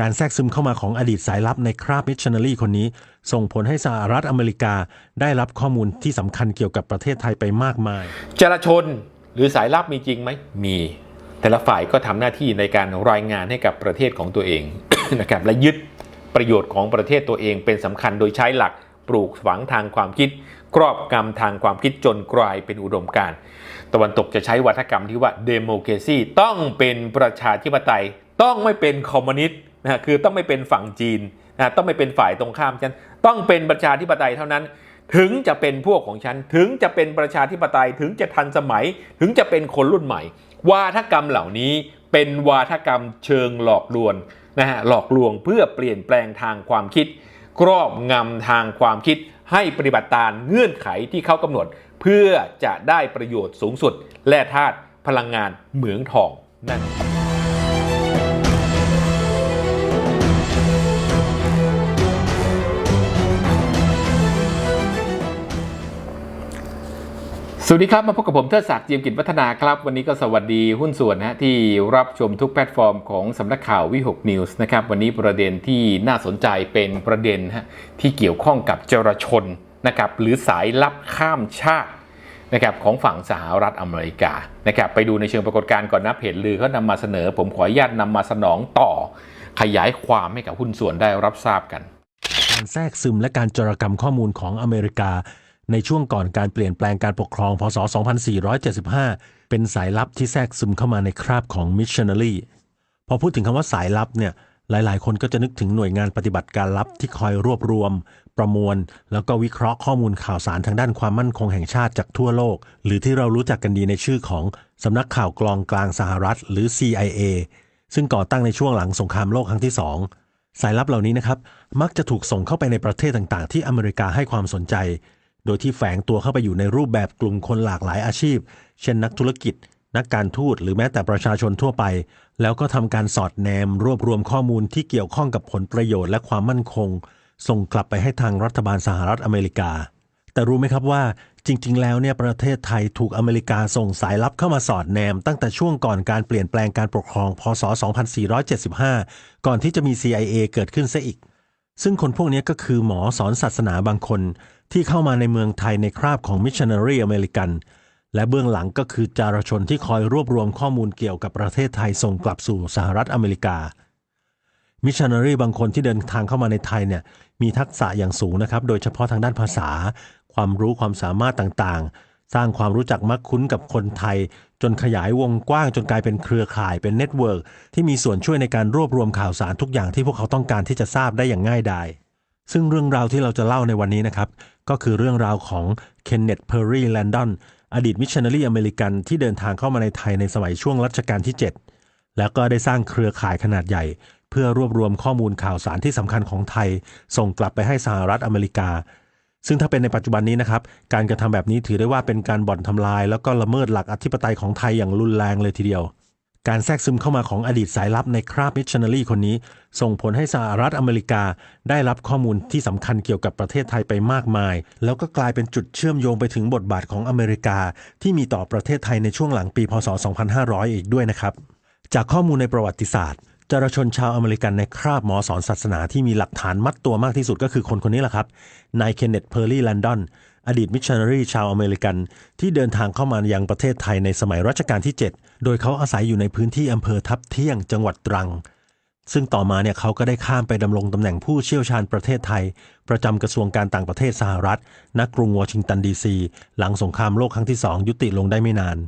การแทรกซึมเข้ามาของอดีตสายลับในคราบมิชชันนารีคนนี้ ส่งผลให้สหรัฐอเมริกาได้รับข้อมูลที่สำคัญเกี่ยวกับประเทศไทยไปมากมาย จราชนหรือสายลับมีจริงไหมมี แต่ละฝ่ายก็ทำหน้าที่ในการรายงานให้กับประเทศของตัวเองนะครับและยึดประโยชน์ของประเทศตัวเองเป็นสำคัญโดยใช้หลักปลูกฝังทางความคิด ครอบกรรมทางความคิดจนกลายเป็นอุดมการณ์ตะวันตกจะใช้วัฒกรรมที่ว่าเดโมเ a ซีต้องเป็นประชาธิปไตย ต้องไม่เป็นคอมมิวนิสต์ นะคือต้องไม่เป็นฝั่งจีนนะต้องไม่เป็นฝ่ายตรงข้ามฉันต้องเป็นประชาธิปไตยเท่านั้น ถึงจะเป็นพวกของฉัน ถึงจะเป็นประชาธิปไตยถึงจะทันสมัย ถึงจะเป็นคนรุ่นใหม่ วาทกรรมเหล่านี้เป็นวาทกรรมเชิงหลอกลวงนะฮะหลอกลวงเพื่อเปลี่ยนแปลงทางความคิดครอบงำทางความคิดให้ปฏิบัติตามเงื่อนไขที่เขากำหนด เพื่อจะได้ประโยชน์สูงสุดแร่ธาตุพลังงานเหมืองทองนั่น สวัสดีครับ มาพบกับผมเทิดศักดิ์เจียมกิจวัฒนาครับ วันนี้ก็สวัสดีหุ้นส่วนนะฮะที่รับชมทุกแพลตฟอร์มของสำนักข่าววิหกนิวส์นะครับ วันนี้ประเด็นที่น่าสนใจเป็นประเด็นฮะที่เกี่ยวข้องกับจรชนนะครับหรือสายลับข้ามชาตินะครับของฝั่งสหรัฐอเมริกานะครับไปดูในเชิงปรากฏการณ์ก่อนนะเพจลือเขานำมาเสนอ ผมขออนุญาตนำมาสนองต่อ ขยายความให้กับหุ้นส่วนได้รับทราบกัน การแทรกซึมและการจรกรรมข้อมูลของอเมริกา ในช่วงก่อนการเปลี่ยนแปลงการปกครองพศ 2475 เป็นสายลับที่แทรกซึมเข้ามาในคราบของมิชชันนารีพอพูดถึงคำว่าสายลับเนี่ยหลาย ๆ คนก็จะนึกถึงหน่วยงานปฏิบัติการลับที่คอยรวบรวม ประมวล แล้วก็วิเคราะห์ข้อมูลข่าวสารทางด้านความมั่นคงแห่งชาติจากทั่วโลก หรือที่เรารู้จักกันดีในชื่อของสำนักข่าวกลองกลางสหรัฐ หรือ CIA ซึ่งก่อตั้งในช่วงหลังสงครามโลกครั้งที่สองสายลับเหล่านี้นะครับมักจะถูกส่งเข้าไปในประเทศต่าง ๆ ที่อเมริกาให้ความสนใจ โดยที่แฝงตัวเข้าไปอยู่ในรูปแบบกลุ่มคนหลากหลายอาชีพ เช่นนักธุรกิจ นักการทูตหรือแม้แต่ประชาชนทั่วไป แล้วก็ทำการสอดแนม รวบรวมข้อมูลที่เกี่ยวข้องกับผลประโยชน์และความมั่นคง ส่งกลับไปให้ทางรัฐบาลสหรัฐอเมริกา แต่รู้ไหมครับว่าจริง ๆ แล้วเนี่ยประเทศไทยถูกอเมริกาส่งสายลับเข้ามาสอดแนม ตั้งแต่ช่วงก่อนการเปลี่ยนแปลงการปกครองพศ 2475 ก่อนที่จะมี CIA เกิดขึ้นซะอีก ซึ่งคนพวกนี้ก็คือหมอสอนศาสนาบางคนที่เข้ามาในเมืองไทยในคราบของมิชชันนารีอเมริกัน และเบื้องหลังก็คือจารชนที่คอยรวบรวมข้อมูลเกี่ยวกับประเทศไทยส่งกลับสู่สหรัฐอเมริกา มิชชันนารีบางคนที่เดินทางเข้ามาในไทยเนี่ยมีทักษะอย่างสูงนะครับ โดยเฉพาะทางด้านภาษา ความรู้ความสามารถต่างๆ สร้างความรู้จักมักคุ้นกับคนไทย จนขยายวงกว้างจนกลายเป็นเครือข่ายเป็นเน็ตเวิร์กที่มีส่วนช่วยในการรวบรวมข่าวสารทุกอย่างที่พวกเขาต้องการที่จะทราบได้อย่างง่ายดายซึ่งเรื่องราวที่เราจะเล่าในวันนี้นะครับ ก็คือเรื่องราวของเคนเนตเพอร์รีแลนดอนอดีตมิชชันนารีอเมริกันที่เดินทางเข้ามาในไทยในสมัยช่วงรัชกาลที่ 7 แล้วก็ได้สร้างเครือข่ายขนาดใหญ่ เพื่อรวบรวมข้อมูลข่าวสารที่สำคัญของไทย ส่งกลับไปให้สหรัฐอเมริกา ซึ่งถ้าเป็นในปัจจุบันนี้นะครับ การกระทำแบบนี้ถือได้ว่าเป็นการบ่อนทำลาย แล้วก็ละเมิดหลักอธิปไตยของไทยอย่างรุนแรงเลยทีเดียว การแทรกซึมเข้ามาของอดีตสายลับในคราบมิชชันนารีคนนี้ ส่งผลให้สหรัฐอเมริกา ได้รับข้อมูลที่สำคัญเกี่ยวกับประเทศไทยไปมากมาย แล้วก็กลายเป็นจุดเชื่อมโยงไปถึงบทบาทของอเมริกา ที่มีต่อประเทศไทยในช่วงหลังปีพศ 2500 อีกด้วยนะครับ จากข้อมูลในประวัติศาสตร์ จรชนชาวอเมริกันในคราบหมอสอนศาสนาที่มีหลักฐานมัดตัวมากที่สุดก็คือคนคนนี้แหละครับ นายเคนเนตเพอร์ลีแลนดอน อดีตมิชชันนารีชาวอเมริกัน ที่เดินทางเข้ามายังประเทศไทยในสมัยรัชกาลที่ 7 โดยเขาอาศัยอยู่ในพื้นที่อำเภอทับเที่ยงจังหวัดตรัง ซึ่งต่อมาเนี่ยเขาก็ได้ข้ามไปดำรงตำแหน่งผู้เชี่ยวชาญประเทศไทย ประจำกระทรวงการต่างประเทศสหรัฐ ณ กรุงวอชิงตันดีซี หลังสงครามโลกครั้งที่สองยุติลงได้ไม่นาน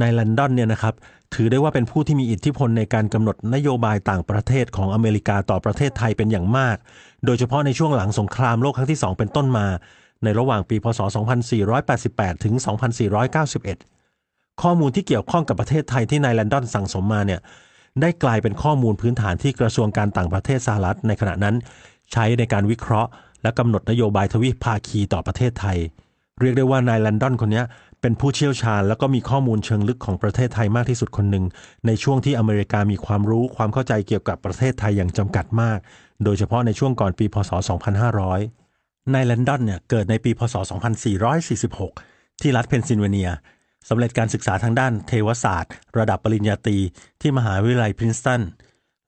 ในลอนดอนเนี่ยนะครับถือได้ว่าเป็นผู้ที่มีอิทธิพลในการกำหนดนโยบายต่างประเทศของอเมริกาต่อประเทศไทยเป็นอย่างมาก โดยเฉพาะในช่วงหลังสงครามโลกครั้งที่ 2 เป็นต้นมา ในระหว่างปีพศ 2488 ถึง 2491 ข้อมูลที่เกี่ยวข้องกับประเทศไทยที่นายแลนดอนสั่งสมมาเนี่ยได้กลายเป็นข้อมูลพื้นฐานที่กระทรวงการต่างประเทศสหรัฐ ในขณะนั้น ใช้ในการวิเคราะห์ และกำหนดนโยบายทวิภาคีต่อประเทศไทย เรียกได้ว่านายแลนดอนคนนี้ เป็นผู้เชี่ยวชาญ แล้วก็มีข้อมูลเชิงลึกของประเทศไทยมากที่สุดคนหนึ่ง ในช่วงที่อเมริกามีความรู้ความเข้าใจเกี่ยวกับประเทศไทยอย่างจำกัดมาก โดยเฉพาะในช่วงก่อนปี พศ 2500 นายแลนดอนเนี่ยเกิดในปี พศ 2446 ที่รัฐเพนซิลเวเนียสำเร็จการศึกษาทางด้านเทวศาสตร์ ระดับปริญญาตรีที่มหาวิทยาลัยพรินสตัน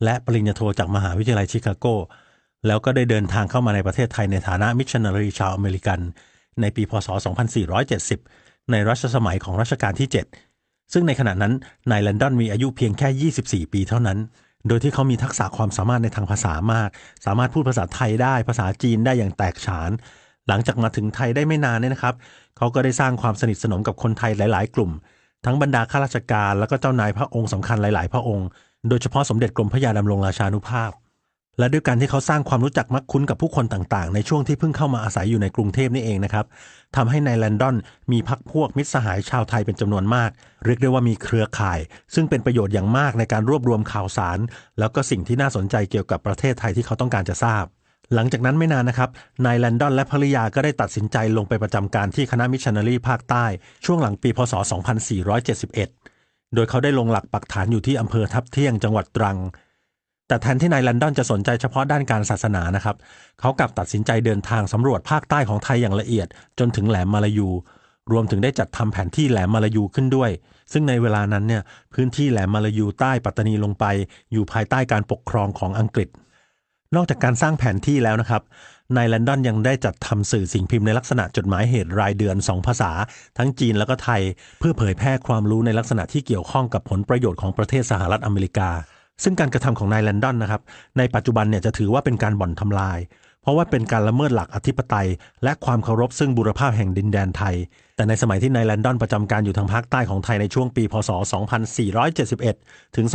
และปริญญาโทจากมหาวิทยาลัยชิคาโก แล้วก็ได้เดินทางเข้ามาในประเทศไทยในฐานะมิชชันนารีชาวอเมริกัน ในปี พศ 2470 ในรัชสมัยของรัชกาลที่ 7 ซึ่งในขณะนั้นนายแลนดอนมีอายุเพียงแค่ 24 ปีเท่านั้น โดยที่เขามีทักษะความสามารถในทางภาษามาก สามารถพูดภาษาไทยได้ภาษาจีนได้อย่างแตกฉาน หลังจากมาถึงไทยได้ไม่นานเนี่ยนะครับ เขาก็ได้สร้างความสนิทสนมกับคนไทยหลาย ๆ กลุ่ม ทั้งบรรดาข้าราชการ แล้วก็เจ้านายพระองค์สำคัญหลาย ๆ พระองค์ โดยเฉพาะสมเด็จกรมพระยาดำรงราชานุภาพ และด้วยการที่เขาสร้างความรู้จักมักคุ้นกับผู้คนต่างๆ ในช่วงที่เพิ่งเข้ามาอาศัยอยู่ในกรุงเทพนี่เองนะครับทำให้ในแลนดอนมีพักพวกมิตรสหายชาวไทยเป็นจำนวนมาก เรียกได้ว่ามีเครือข่าย ซึ่งเป็นประโยชน์อย่างมากในการรวบรวมข่าวสาร แล้วก็สิ่งที่น่าสนใจเกี่ยวกับประเทศไทยที่เขาต้องการจะทราบ หลังจากนั้นไม่นานนะครับนายแลนดอนและภริยาก็ได้ตัดสินใจลงไปประจำการที่คณะมิชชันนารีภาคใต้ ช่วงหลังปีพศ 2471 โดยเขาได้ลงหลักปักฐานอยู่ที่อำเภอทับเที่ยงจังหวัดตรัง แต่แทนที่นายแลนดอนจะสนใจเฉพาะด้านการศาสนานะครับ เขากลับตัดสินใจเดินทางสำรวจภาคใต้ของไทยอย่างละเอียด จนถึงแหลมมาลายู รวมถึงได้จัดทำแผนที่แหลมมาลายูขึ้นด้วย ซึ่งในเวลานั้นเนี่ยพื้นที่แหลมมาลายูใต้ปัตตานีลงไป อยู่ภายใต้การปกครองของอังกฤษ นอกจากการสร้างแผนที่แล้วนะครับนายแลนดอนยังได้จัดทำสื่อสิ่งพิมพ์ในลักษณะจดหมายเหตุรายเดือน 2 ภาษา ทั้งจีนแล้วก็ไทย เพื่อเผยแพร่ความรู้ในลักษณะที่เกี่ยวข้องกับผลประโยชน์ของประเทศสหรัฐอเมริกา ซึ่งการกระทำของนายแลนดอนนะครับในปัจจุบันเนี่ยจะถือว่าเป็นการบ่อนทำลาย เพราะว่าเป็นการละเมิดหลักอธิปไตย และความเคารพซึ่งบูรภาพแห่งดินแดนไทย แต่ในสมัยที่นายแลนดอนประจำการอยู่ทางภาคใต้ของไทยในช่วงปี พศ 2471 ถึง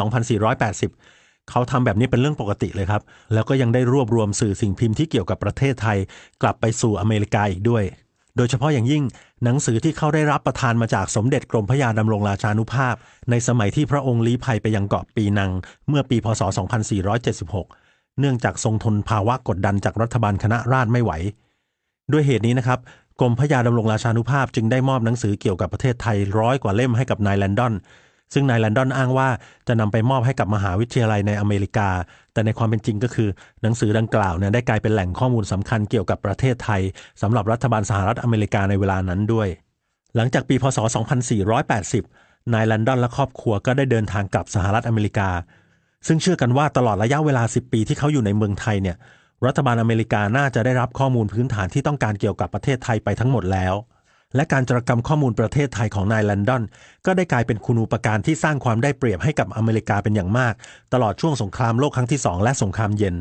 2480 เขาทำแบบนี้เป็นเรื่องปกติเลยครับ แล้วก็ยังได้รวบรวมสื่อสิ่งพิมพ์ที่เกี่ยวกับประเทศไทย กลับไปสู่อเมริกาอีกด้วย โดยเฉพาะอย่างยิ่งหนังสือที่เขาได้รับประทานมาจากสมเด็จกรมพระยาดำรงราชานุภาพ ในสมัยที่พระองค์ลี้ภัยไปยังเกาะปีนัง เมื่อปีพศ 2476 เนื่องจากทรงทนภาวะกดดันจากรัฐบาลคณะราษฎรไม่ไหว ด้วยเหตุนี้นะครับกรมพระยาดำรงราชานุภาพจึงได้มอบหนังสือเกี่ยวกับประเทศไทยร้อยกว่าเล่มให้กับนายแลนดอน ซึ่งนายแลนดอนอ้างว่าจะนำไปมอบให้กับมหาวิทยาลัยในอเมริกา แต่ในความเป็นจริงก็คือ หนังสือดังกล่าวเนี่ยได้กลายเป็นแหล่งข้อมูลสำคัญเกี่ยวกับประเทศไทยสำหรับรัฐบาลสหรัฐอเมริกาในเวลานั้นด้วย หลังจากปีพศ 2480 นายแลนดอนและครอบครัวก็ได้เดินทางกลับสหรัฐอเมริกา ซึ่งเชื่อกันว่าตลอดระยะเวลา 10 ปีที่เขาอยู่ในเมืองไทยเนี่ยรัฐบาลอเมริกาน่าจะได้รับข้อมูลพื้นฐานที่ต้องการเกี่ยวกับประเทศไทยไปทั้งหมดแล้ว และการจรกรรมข้อมูลประเทศไทยของนายแลนดอน ก็ได้กลายเป็นคุณูปการที่สร้างความได้เปรียบให้กับอเมริกาเป็นอย่างมาก ตลอดช่วงสงครามโลกครั้งที่2และสงครามเย็น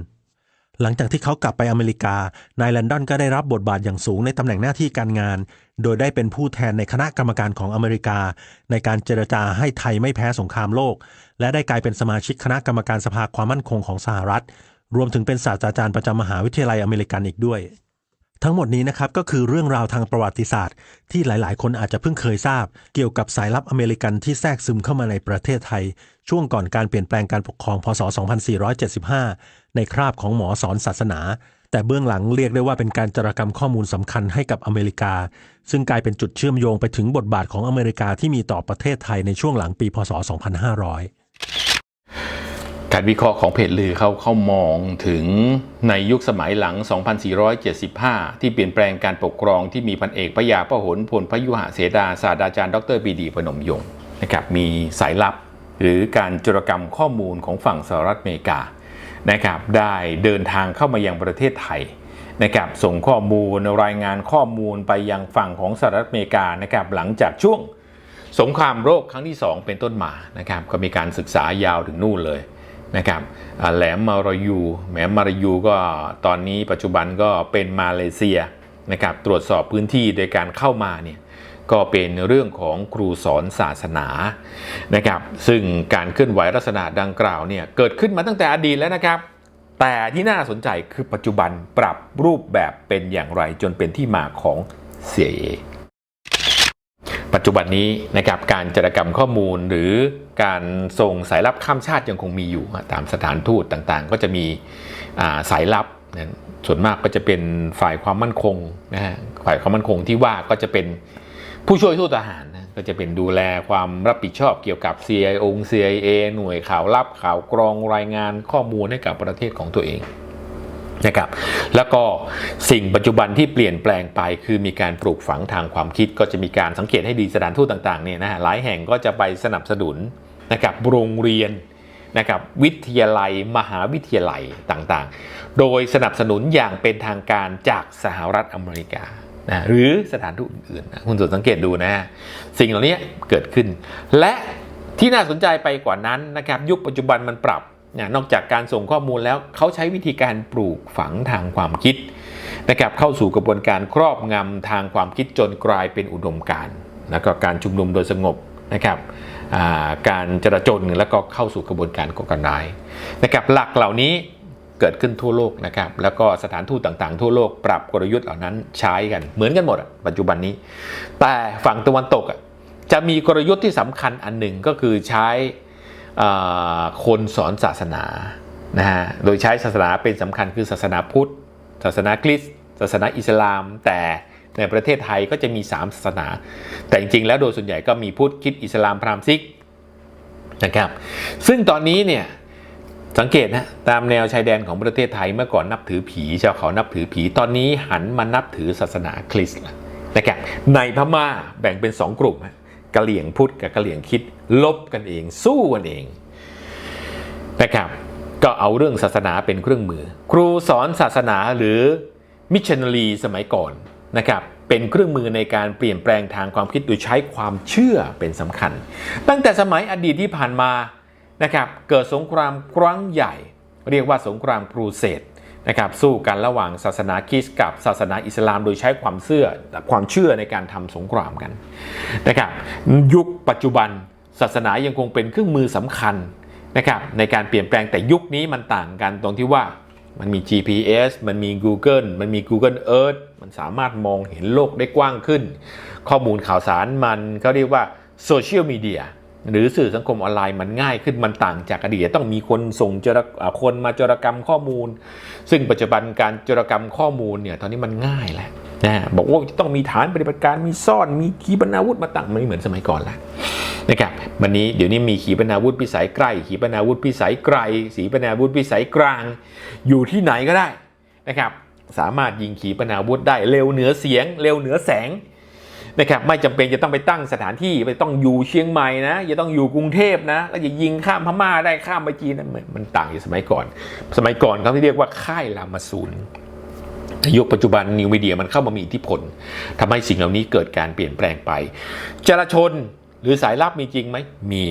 หลังจากที่เขากลับไปอเมริกานายแลนดอนก็ได้รับบทบาทอย่างสูงในตำแหน่งหน้าที่การงาน โดยได้เป็นผู้แทนในคณะกรรมการของอเมริกา ในการเจรจาให้ไทยไม่แพ้สงครามโลก และได้กลายเป็นสมาชิกคณะกรรมการสภาความมั่นคงของสหรัฐ รวมถึงเป็นศาสตราจารย์ประจำมหาวิทยาลัยอเมริกันอีกด้วย ทั้งหมดนี้นะครับก็คือเรื่องราวทางประวัติศาสตร์ ที่หลาย ๆ คนอาจจะเพิ่งเคยทราบ เกี่ยวกับสายลับอเมริกันที่แทรกซึมเข้ามาในประเทศไทย ช่วงก่อนการเปลี่ยนแปลงการปกครองพศ 2475 ในคราบของหมอสอนศาสนา แต่เบื้องหลังเรียกได้ว่าเป็นการจารกรรมข้อมูลสำคัญให้กับอเมริกา ซึ่งกลายเป็นจุดเชื่อมโยงไปถึงบทบาทของอเมริกาที่มีต่อประเทศไทยในช่วงหลังปีพศ 2500 การวิเคราะห์ของเพจลือเขาเขามองถึงในยุคสมัยหลัง 2475 ที่เปลี่ยนแปลงการปกครองที่มีพันเอกพระยาพระหลพลพยุหเสดาศาสตราจารย์ดรปีดีพนมยงค์นะครับมีสายลับ หรือการจุรกรรมข้อมูลของฝั่งสหรัฐอเมริกานะครับได้เดินทางเข้ามายังประเทศไทยนะครับส่งข้อมูลรายงานข้อมูลไปยังฝั่งของสหรัฐอเมริกานะครับหลังจากช่วงสงครามโลกครั้งที่ 2 เป็นต้นมานะครับก็มีการศึกษายาวถึงนู่นเลย นะครับแหลมมารายูแหลมมารายูก็ตอนนี้ปัจจุบันก็เป็นมาเลเซียนะครับตรวจสอบพื้นที่โดยการเข้ามาเนี่ยก็เป็นเรื่องของครูสอนศาสนานะครับซึ่งการเคลื่อนไหวลักษณะดังกล่าวเนี่ยเกิดขึ้นมาตั้งแต่อดีตแล้วนะครับ แต่ที่น่าสนใจคือปัจจุบันปรับรูปแบบเป็นอย่างไรจนเป็นที่มาของ CIA ปัจจุบันนี้นะครับการจารกรรมข้อมูลหรือการส่งสายลับข้ามชาติยังคงมีอยู่ ตามสถานทูตต่างๆ ก็จะมีสายลับส่วนมากก็จะเป็นฝ่ายความมั่นคงนะฮะฝ่ายความมั่นคงที่ว่าก็จะเป็นผู้ช่วยทูตทหารนะก็จะเป็นดูแลความรับผิดชอบเกี่ยวกับ CIA องค์ CIA หน่วยข่าวลับข่าวกรองรายงานข้อมูลให้กับประเทศของตัวเอง นะครับแล้วก็สิ่งปัจจุบันที่เปลี่ยนแปลงไป คือมีการปลูกฝังทางความคิดก็จะมีการสังเกตให้ดีสถานทูตต่างๆเนี่ยนะฮะหลายแห่งก็จะไปสนับสนุนนะครับโรงเรียนนะครับวิทยาลัยมหาวิทยาลัยต่างๆ โดยสนับสนุนอย่างเป็นทางการจากสหรัฐอเมริกานะหรือสถานทูตอื่นๆคุณสุดสังเกตดูนะฮะสิ่งเหล่านี้เกิดขึ้น และที่น่าสนใจไปกว่านั้นนะครับยุคปัจจุบันมันปรับ นอกจากการส่งข้อมูลแล้วเขาใช้วิธีการปลูกฝังทางความคิดนะครับเข้าสู่กระบวนการครอบงำทางความคิดจนกลายเป็นอุดมการณ์แล้วก็การชุมนุมโดยสงบนะครับาการจราจนแล้วก็เข้าสู่กระบวนการก่อการร้ายนะครับหลักเหล่านี้เกิดขึ้นทั่วโลกนะครับแล้วก็สถานทูตต่างๆ ทั่วโลกปรับกลยุทธ์เหล่านั้นใช้กันเหมือนกันหมดปัจจุบันนี้ แต่ฝั่งตะวันตกจะมีกลยุทธ์ที่สำคัญอันหนึ่งก็คือใช้ คนสอนศาสนานะฮะโดยใช้ศาสนาเป็นสำคัญคือศาสนาพุทธ ศาสนาคริสต์ศาสนาอิสลาม แต่ในประเทศไทยก็จะมี 3 ศาสนา แต่จริงๆ แล้วโดยส่วนใหญ่ก็มีพุทธคิดอิสลามพราหมณ์ซิกนะครับซึ่งตอนนี้เนี่ยสังเกตนะตามแนวชายแดนของประเทศไทยเมื่อก่อนนับถือผีชาวเขานับถือผีตอนนี้หันมานับถือศาสนาคริสต์นะครับในพม่าแบ่งเป็น 2 กลุ่มฮะ กะเหลี่ยงพุทธกับกะเหลี่ยงคิดลบกันเอง สู้กันเองนะครับก็เอาเรื่องศาสนาเป็นเครื่องมือ ครูสอนศาสนาหรือมิชชันนารีสมัยก่อนนะครับเป็นเครื่องมือในการเปลี่ยนแปลงทางความคิดโดยใช้ความเชื่อเป็นสำคัญ ตั้งแต่สมัยอดีตที่ผ่านมานะครับเกิดสงครามครั้งใหญ่ เรียกว่าสงครามครูเสด นะครับสู้กันระหว่างศาสนาคริสต์กับศาสนาอิสลาม โดยใช้ความเชื่อความเชื่อในการทำสงครามกันนะครับยุคปัจจุบันศาสนายังคงเป็นเครื่องมือสำคัญนะครับในการเปลี่ยนแปลงแต่ยุคนี้มันต่างกันตรงที่ว่ามันมี GPS มันมี Google มันมี Google Earth มันสามารถมองเห็นโลกได้กว้างขึ้น ข้อมูลข่าวสารมันเขาเรียกว่าโซเชียลมีเดีย หรือสื่อสังคมออนไลน์มันง่ายขึ้นมันต่างจากอดีตต้องมีคนส่งจรคนมาจรกรรมข้อมูล ซึ่งปัจจุบันการจรกรรมข้อมูลเนี่ยตอนนี้มันง่ายแล้วนะบอกว่าจะต้องมีฐานปฏิบัติการมีซ่อนมีขีปนาวุธมาตั้งไม่เหมือนสมัยก่อนแล้วนะครับวันนี้เดี๋ยวนี้มีขีปนาวุธพิสัยใกล้ ขีปนาวุธพิสัยไกลขีปนาวุธพิสัยกลาง อยู่ที่ไหนก็ได้นะครับสามารถยิงขีปนาวุธได้เร็วเหนือเสียง เร็วเหนือแสง นะครับไม่จำเป็นจะต้องไปตั้งสถานที่ไปต้องอยู่เชียงใหม่นะอย่าต้องอยู่กรุงเทพนะ แล้วอย่ายิงข้ามพม่าได้ข้ามไปจีนนะมันมันต่างจากสมัยก่อน สมัยก่อนเขาเรียกว่าค่ายลามาซูนในยุคปัจจุบันนิวมีเดียมันเข้ามามีอิทธิพลทำให้สิ่งเหล่านี้เกิดการเปลี่ยนแปลงไป จราชนหรือสายลับมีจริงไหมมี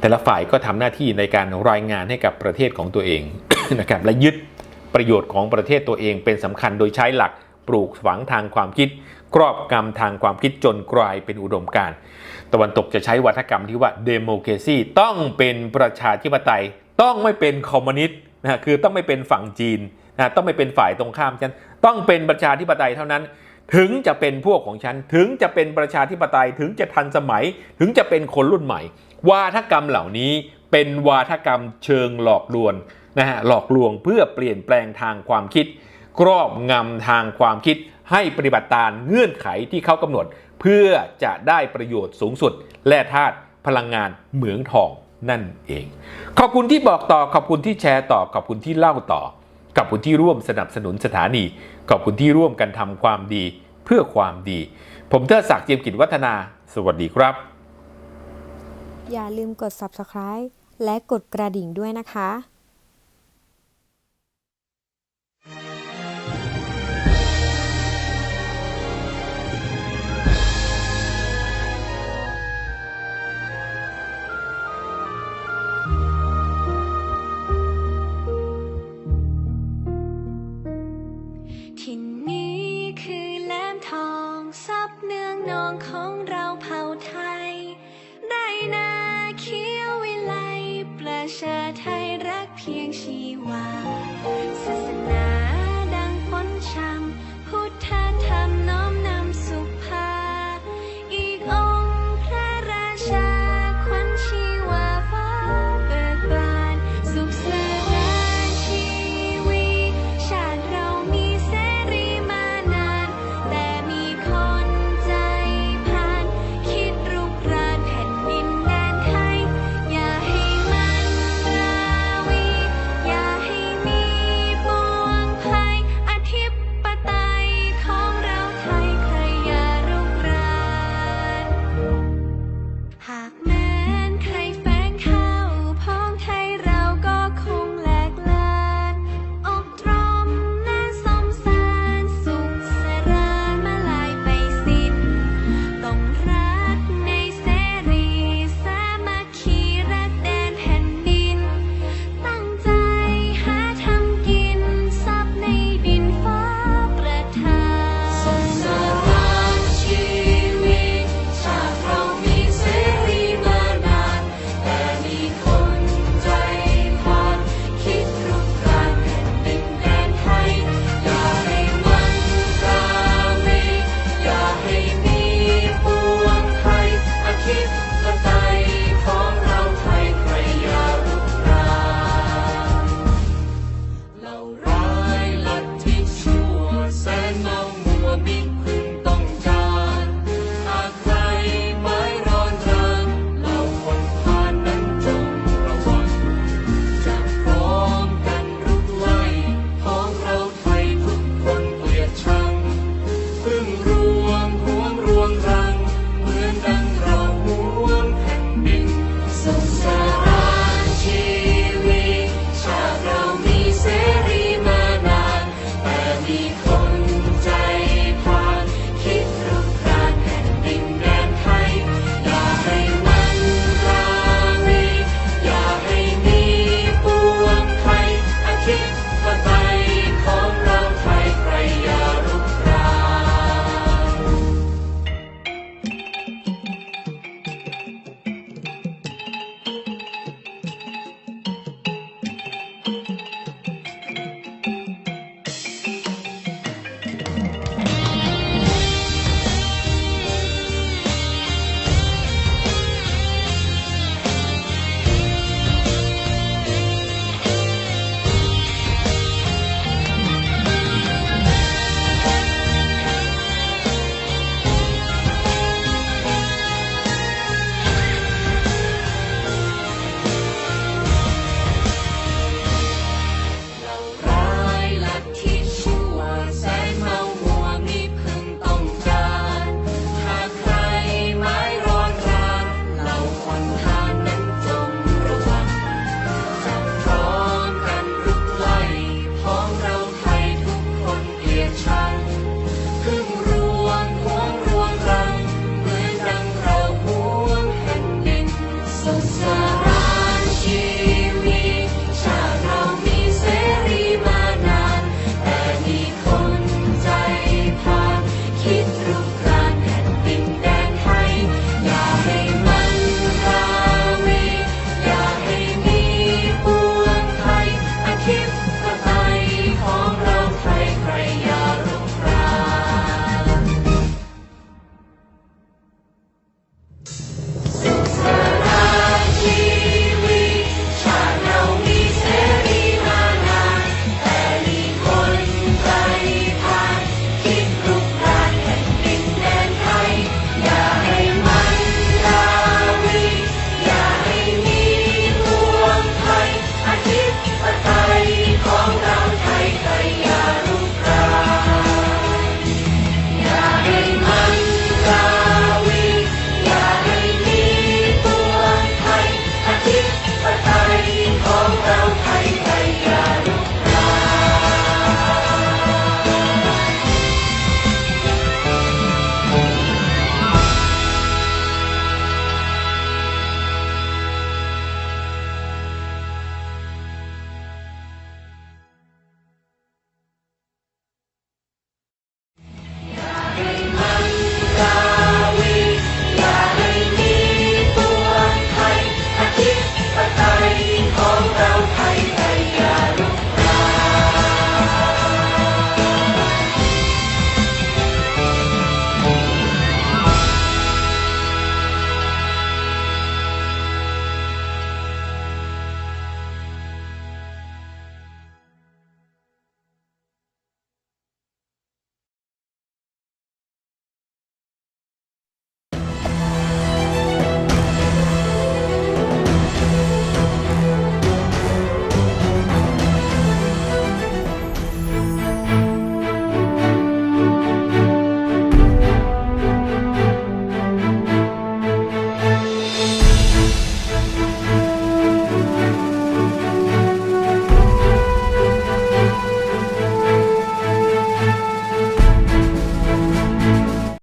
แต่ละฝ่ายก็ทำหน้าที่ในการรายงานให้กับประเทศของตัวเองนะครับและยึดประโยชน์ของประเทศตัวเองเป็นสำคัญโดยใช้หลักปลูกฝังทางความคิด ครอบกรรมทางความคิดจนกลายเป็นอุดมการณ์ตะวันตกจะใช้วัฒกรรมที่ว่าเดโมเคซีต้องเป็นประชาธิปไตย ต้องไม่เป็นคอมมิวนิสต์นะคือต้องไม่เป็นฝั่งจีนนะต้องไม่เป็นฝ่ายตรงข้ามฉันต้องเป็นประชาธิปไตยเท่านั้น ถึงจะเป็นพวกของฉัน ถึงจะเป็นประชาธิปไตยถึงจะทันสมัย ถึงจะเป็นคนรุ่นใหม่ วาทกรรมเหล่านี้เป็นวาทกรรมเชิงหลอกลวงนะฮะหลอกลวงเพื่อเปลี่ยนแปลงทางความคิดครอบงำทางความคิด ให้ปฏิบัติตามเงื่อนไขที่เขากำหนด เพื่อจะได้ประโยชน์สูงสุด และธาตุพลังงานเหมืองทองนั่นเอง ขอบคุณที่บอกต่อขอบคุณที่แชร์ต่อขอบคุณที่เล่าต่อขอบคุณที่ร่วมสนับสนุนสถานี ขอบคุณที่ร่วมกันทำความดีเพื่อความดี ผมเทอศักดิ์เจียมกิจวัฒนา สวัสดีครับ อย่าลืมกด subscribe และกดกระดิ่งด้วยนะคะ